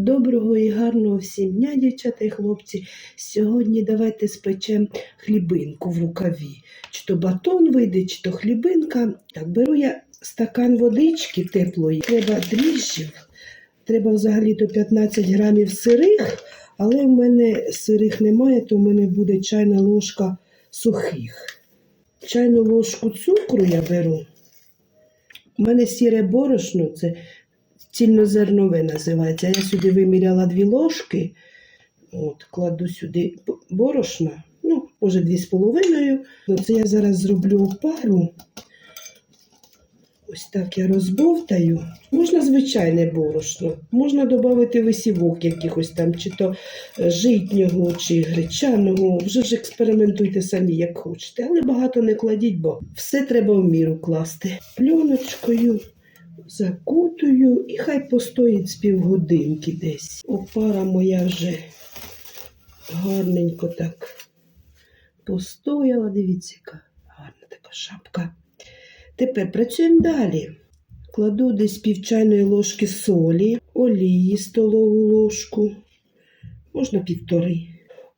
Доброго і гарного всім дня, дівчата і хлопці. Сьогодні давайте спечемо хлібинку в рукаві. Чи то батон вийде, чи то хлібинка. Так, беру я стакан водички теплої, треба дріжджів. Треба взагалі то 15 грамів сирих, але в мене сирих немає, то в мене буде чайна ложка сухих. Чайну ложку цукру я беру. У мене сіре борошно, це цільнозернове називається. Я сюди виміряла дві ложки. От, кладу сюди борошна, ну, може, дві з половиною. Ну, це я зараз зроблю опару. Ось так я розбовтаю. Можна звичайне борошно, можна додати висівок якихось там, чи то е, житнього, чи гречаного. Вже ж експериментуйте самі, як хочете. Але багато не кладіть, бо все треба в міру класти. Пленочкою закутую і хай постоїть з півгодинки десь. Опара моя вже гарненько так постояла. Дивіться, яка гарна така шапка. Тепер працюємо далі. Кладу десь пів чайної ложки солі, олії столову ложку, можна півтори,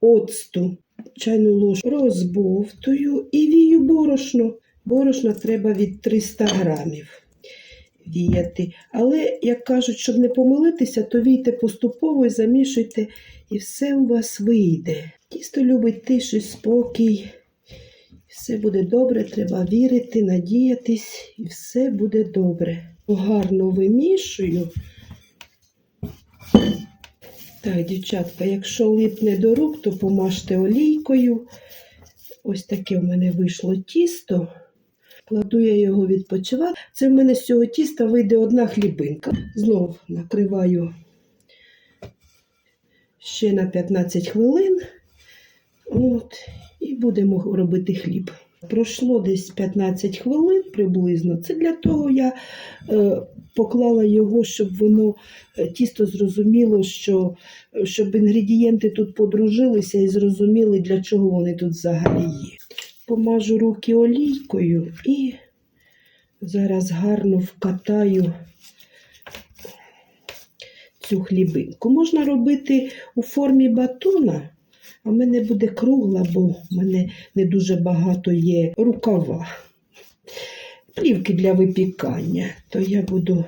оцту, чайну ложку розбовтую і вію борошно. Борошна треба від 300 грамів віяти. Але, як кажуть, щоб не помилитися, то війте поступово і замішуйте, і все у вас вийде. Тісто любить тишу, спокій. Все буде добре, треба вірити, надіятись, і все буде добре. Гарно вимішую. Так, дівчатка, якщо липне до рук, то помажте олійкою. Ось таке в мене вийшло тісто. Кладу я його відпочивати. Це в мене з цього тіста вийде одна хлібинка. Знов накриваю ще на 15 хвилин. От, і будемо робити хліб. Пройшло десь 15 хвилин приблизно. Це для того я е, поклала його, щоб воно е, тісто зрозуміло, що, щоб інгредієнти тут подружилися і зрозуміли, для чого вони тут взагалі є. Помажу руки олійкою і зараз гарно вкатаю цю хлібинку. Можна робити у формі батона, а в мене буде кругла, бо в мене не дуже багато є рукава. Плівки для випікання, то я буду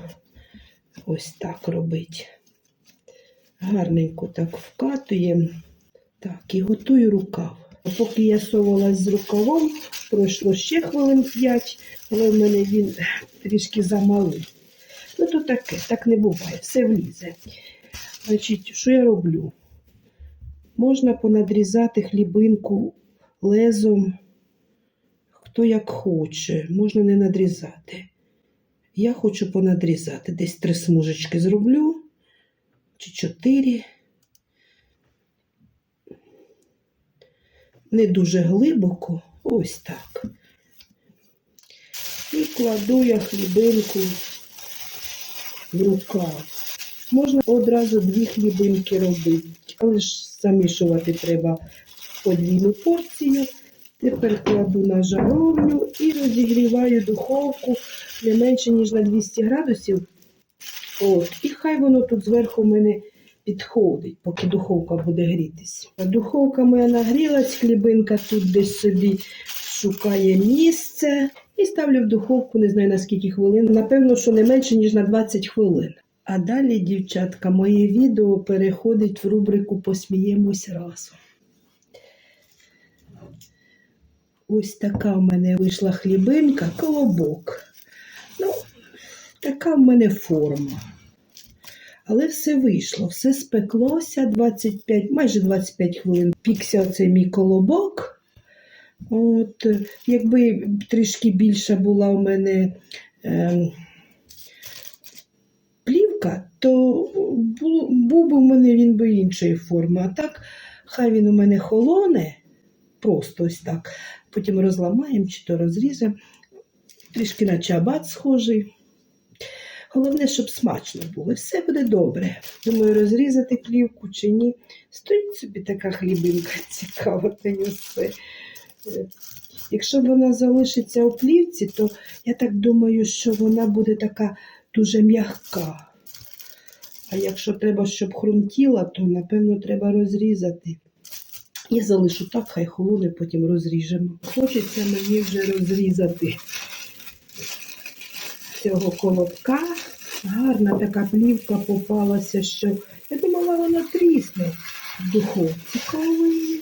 ось так робити. Гарненько так вкатуємо. Так, і готую рукав. Поки я совалась з рукавом, пройшло ще хвилин 5, але в мене він трішки замалий. Ну, то таке, так не буває, все влізе. Значить, що я роблю? Можна понадрізати хлібинку лезом, хто як хоче, можна не надрізати. Я хочу понадрізати. Десь три смужечки зроблю, чи чотири. Не дуже глибоко, ось так. І кладу я хлібинку в рукав. Можна одразу дві хлібинки робити, але ж замішувати треба подвійну порцію. Тепер кладу на жаровню і розігріваю духовку не менше, ніж на 200 градусів. От. І хай воно тут зверху в мене підходить, поки духовка буде грітись. Духовка моя нагрілась, хлібинка тут десь собі шукає місце. І ставлю в духовку, не знаю на скільки хвилин. Напевно, що не менше, ніж на 20 хвилин. А далі, дівчатка, моє відео переходить в рубрику Посміємось разом. Ось така в мене вийшла хлібинка, колобок. Ну, така в мене форма. Але все вийшло, все спеклося 25, майже 25 хвилин. Пікся оцей мій колобок. От, якби трішки більша була у мене е, плівка, то було, був би у мене він би іншої форми. А так, хай він у мене холоне, просто ось так. Потім розламаємо чи то розріжемо. Трішки на чабат схожий. Головне, щоб смачно було. Все буде добре. Думаю, розрізати плівку чи ні. Стоїть собі така хлібинка цікава, та все. Е, Якщо вона залишиться у плівці, то я так думаю, що вона буде така дуже м'яка. А якщо треба, щоб хрумтіла, то напевно треба розрізати. Я залишу так, хай холоне, потім розріжемо. Хочеться мені вже розрізати цього колобка. Гарна така плівка попалася, що я думала, вона трісне в духовці. Цікавий.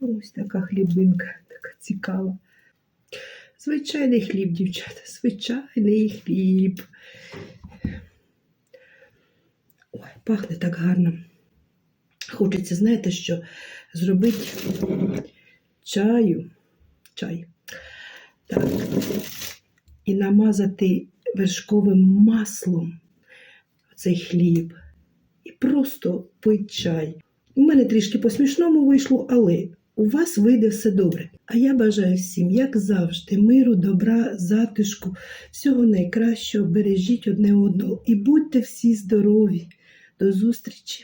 Ось така хлібинка, така цікава. Звичайний хліб, дівчата, звичайний хліб. Ой, пахне так гарно. Хочеться, знаєте, що зробити чаю, чай. Так. І намазати вершковим маслом цей хліб. І просто пить чай. У мене трішки по-смішному вийшло, але у вас вийде все добре. А я бажаю всім, як завжди, миру, добра, затишку, всього найкращого. Бережіть одне одного і будьте всі здорові. До зустрічі!